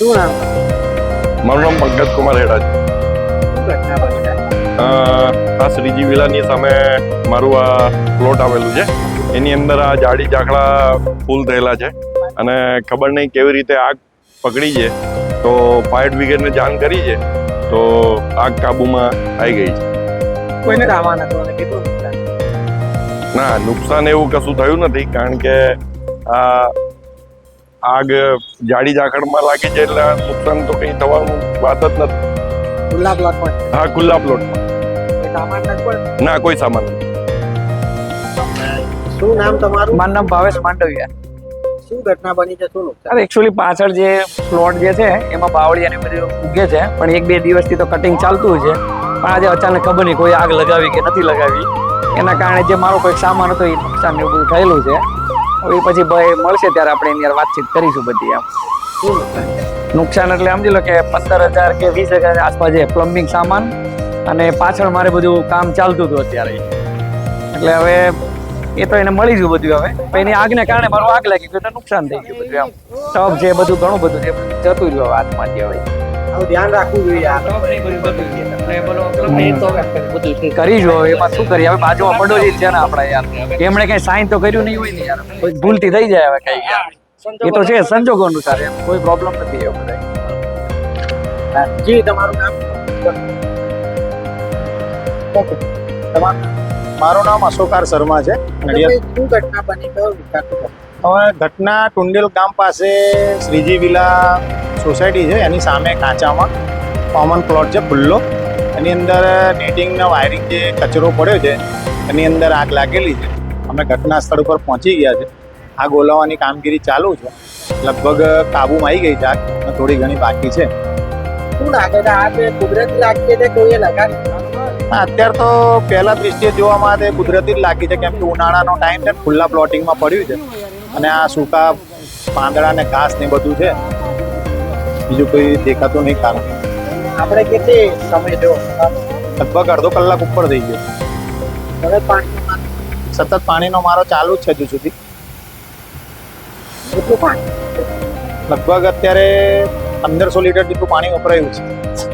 શું નામ? મારું નામ પંકજ કુમાર હેડા છે? આ શ્રીજી વિલાની સામે મારું આ પ્લોટ આવેલું છે. એની અંદર આ જાડી ઝાકડા ફૂલ થયેલા છે. અને ખબર નહીં કેવી રીતે આગ પકડી છે. તો ફાયર બ્રિગેડને જાણ કરી છે. તો આગ કાબૂમાં આવી ગઈ છે. કોઈને હતો કેટલું ના નુકસાન એવું કશું થયું નથી. કારણ કે આ આગ જાડી ઝાકળમાં લાગી છે એટલે નુકસાન તો કંઈ થવાનું વાત જ નથી. ખુલ્લા પ્લોટમાં હા ખુલ્લા પ્લોટમાં ના કોઈ સામાન શું નામ તમારું? મારું નામ ભાવેશ માંડવિયા. શું ઘટના બની છે? શું નુકસાન? અરે એકચ્યુઅલી પાછળ જે પ્લોટ જે છે એમાં બાવળી અને બધું ઉગે છે પણ એક બે દિવસથી તો કટિંગ ચાલતું છે. પણ આજે અચાનક ખબર નહીં કોઈ આગ લગાવી કે નથી લગાવી. એના કારણે જે મારો કોઈ સામાન હતો એ નુકસાન એવું બધું થયેલું છે. એ પછી ભાઈ મળશે ત્યારે આપણે એની વાતચીત કરીશું બધી એમ. નુકસાન એટલે સમજી લો કે પંદર હજાર કે વીસ હજાર આસપાસ છે પ્લમ્બિંગ સામાન અને પાછળ મારે બધું કામ ચાલતું હતું અત્યારે. એટલે હવે એ તો એને મળી ગયું બધું હવે. એની આગને કારણે મારું આગ લાગી ગયું નુકસાન થઈ ગયું બધું એમ. ટબ છે બધું ઘણું બધું છે જતું રહ્યું હવે હાથમાંથી હવે આવું ધ્યાન રાખવું જોઈએ આ કરી જો એમાં શું કરીએ? હવે બાજુમાં પડોશી જ છે ને આપણા યાર. એમણે કઈ સાઈન તો કર્યું નહીં હોય ને યાર. કોઈ ભૂલથી થઈ જાય હવે કઈ યાર. એ તો છે સંજોગો અનુસાર એમ. કોઈ પ્રોબ્લેમ નથી એવું બધા જી તમારું નામ? તમારું મારું નામ અશોકાર શર્મા છે. શું ઘટના બની? કયો હવે ઘટના ટુંડેલ ગામ પાસે શ્રીજી વિલા સોસાયટી છે એની સામે કાંચામાં કોમન પ્લોટ છે ખુલ્લો. એની અંદર નેટિંગના વાયરિંગ જે કચરો પડ્યો છે એની અંદર આગ લાગેલી છે. અમે ઘટના સ્થળ ઉપર પહોંચી ગયા છે. આગ ઓલાવવાની કામગીરી ચાલુ છે. લગભગ કાબુમાં આવી ગઈ છે આગ થોડી ઘણી બાકી છે. શું લાગે છે? આ કુદરતી લાગી છે કોઈએ લગાડી હા, અત્યારે તો પહેલા દ્રષ્ટિએ જોવામાં તે કુદરતી જ લાગી છે કેમ કે ઉનાળાનો ટાઈમ છે ખુલ્લા પ્લોટિંગમાં પડ્યું છે. અને આ સૂકા પાંદડા ને ઘાસ ને બધું છે. બીજું કોઈ દેખાતું નહીં કારણ. આપણે કેટલી સમય જો લગભગ અડધો કલાક ઉપર થઈ ગયો. હવે પાણી સતત પાણીનો મારો ચાલુ જ છે હજુ સુધી. કેટલું પાણી? લગભગ અત્યારે પંદરસો લીટર જેટલું પાણી વપરાયું છે.